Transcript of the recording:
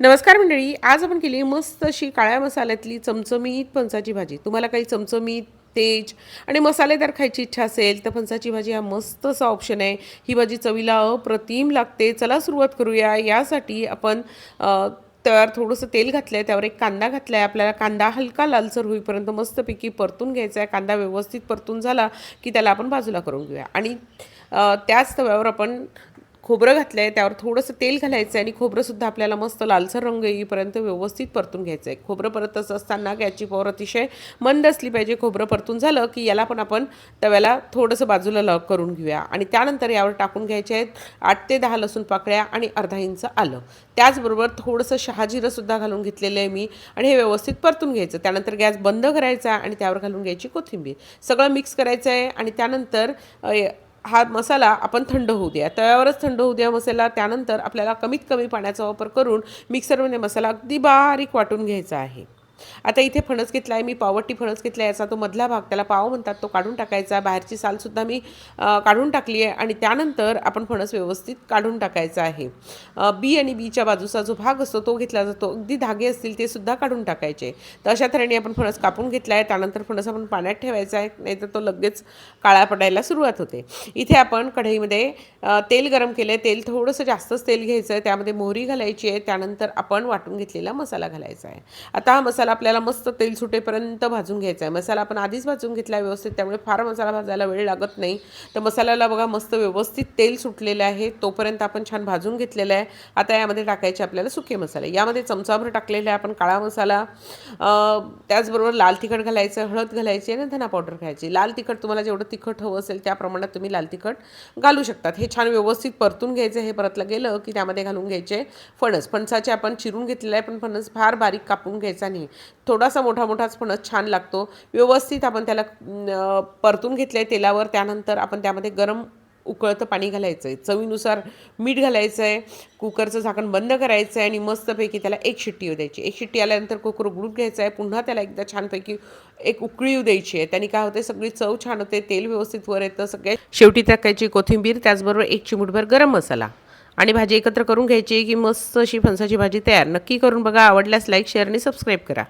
नमस्कार मंडळी आज आपण केली मस्त अशी काळ्या मसाल्यातली चमचमीत फणसाची भाजी. तुम्हाला काही चमचमीत तेज आणि मसालेदार खायची इच्छा असेल तर फणसाची भाजी हा मस्त असा ऑप्शन आहे. ही भाजी चवीला अप्रतिम लागते. चला सुरुवात करूया. यासाठी आपण तयार थोडंसं तेल घातलं आहे त्यावर एक कांदा घातला आहे आपल्याला कांदा हलका लालसर होईपर्यंत मस्तपैकी परतून घ्यायचा आहे कांदा व्यवस्थित परतून झाला की त्याला आपण बाजूला करून घेऊया. आणि त्याच तव्यावर आपण खोबरं घातलं आहे त्यावर थोडंसं तेल घालायचं आहे आणि खोबरंसुद्धा आपल्याला मस्त लालसर रंग येईपर्यंत व्यवस्थित परतून घ्यायचं आहे खोबरं परतच असताना गॅसची पॉवर अतिशय मंद असली पाहिजे खोबरं परतून झालं की याला पण आपण तव्याला थोडंसं बाजूला लग करून घेऊया. आणि त्यानंतर यावर टाकून घ्यायचे आहेत आठ ते दहा लसूण पाकळ्या आणि अर्धा इंच आलं. त्याचबरोबर थोडंसं शहाजिरंसुद्धा घालून घेतलेलं आहे मी आणि हे व्यवस्थित परतून घ्यायचं. त्यानंतर गॅस बंद करायचा आणि त्यावर घालून घ्यायची कोथिंबीर. सगळं मिक्स करायचं आहे आणि त्यानंतर हा मसाला आपण थंड होऊ द्या. तव्यावरच थंड होऊ द्या मसाला. त्यानंतर आपल्याला कमीत कमी पाण्याचा वापर करून मिक्सरमध्ये मसाला अगदी बारीक वाटून घ्यायचा आहे. आता इथे फणस घेतला आहे मी पावट्टी फणस घेतला आहे याचा तो मधला भाग त्याला पाव म्हणतात तो काढून टाकायचा. बाहेरची सालसुद्धा मी काढून टाकली आहे आणि त्यानंतर आपण फणस व्यवस्थित काढून टाकायचा आहे. बी आणि बीच्या बाजूचा जो भाग असतो तो घेतला जातो. अगदी धागे असतील ते सुद्धा काढून टाकायचे. तर अशा तऱ्हेने आपण फणस कापून घेतला आहे त्यानंतर फणस आपण पाण्यात ठेवायचा आहे नाहीतर तो लगेच काळा पडायला सुरुवात होते. इथे आपण कढईमध्ये तेल गरम केलं आहे तेल थोडंसं जास्तच तेल घ्यायचं आहे त्यामध्ये मोहरी घालायची आहे. त्यानंतर आपण वाटून घेतलेला मसाला घालायचा आहे. आता हा मसाला आपल्याला मस्त तेल सुटेपर्यंत भाजून घ्यायचा आहे. मसाला आपण आधीच भाजून घेतला आहे व्यवस्थित त्यामुळे फार मसाला भाजायला वेळ लागत नाही. तर मसाल्याला बघा मस्त व्यवस्थित तेल सुटलेलं आहे. तोपर्यंत आपण छान भाजून घेतलेलं आहे. आता यामध्ये टाकायचे आपल्याला सुके मसाले. यामध्ये चमचाभर टाकलेला आहे आपण काळा मसाला त्याचबरोबर लाल तिखट घालायचं हळद घालायची आणि धना पावडर घालायची. लाल तिखट तुम्हाला जेवढं तिखट हवं असेल त्या प्रमाणात तुम्ही लाल तिखट घालू शकतात. हे छान व्यवस्थित परतून घ्यायचं हे परतलं गेलं की त्यामध्ये घालून घ्यायचे फणस. फणसाचे आपण चिरून घेतलेलं आहे पण फणस फार बारीक कापून घ्यायचा नाही. थोडासा मोठा मोठाच फणस छान लागतो. व्यवस्थित आपण त्याला परतून घेतलं आहे तेलावर. त्यानंतर आपण त्यामध्ये गरम उकळतं पाणी घालायचं आहे चवीनुसार मीठ घालायचं आहे कुकरचं झाकण बंद करायचं आहे आणि मस्तपैकी त्याला एक शिट्टी येऊ द्यायची. एक शिट्टी आल्यानंतर कुकर उघडून घ्यायचं आहे पुन्हा त्याला एकदा छानपैकी एक उकळी येऊ द्यायची आहे. त्याने काय होते सगळी चव छान होते. तेल व्यवस्थित वर येतं. सगळे शेवटी टाकायची कोथिंबीर त्याचबरोबर एक चिमूटभर गरम मसाला. आणि भाजी एकत्र करून घ्यायची की मस्त अशी फणसाची भाजी तयार. नक्की करून बघा. आवडल्यास लाईक शेअर आणि सबस्क्राईब करा.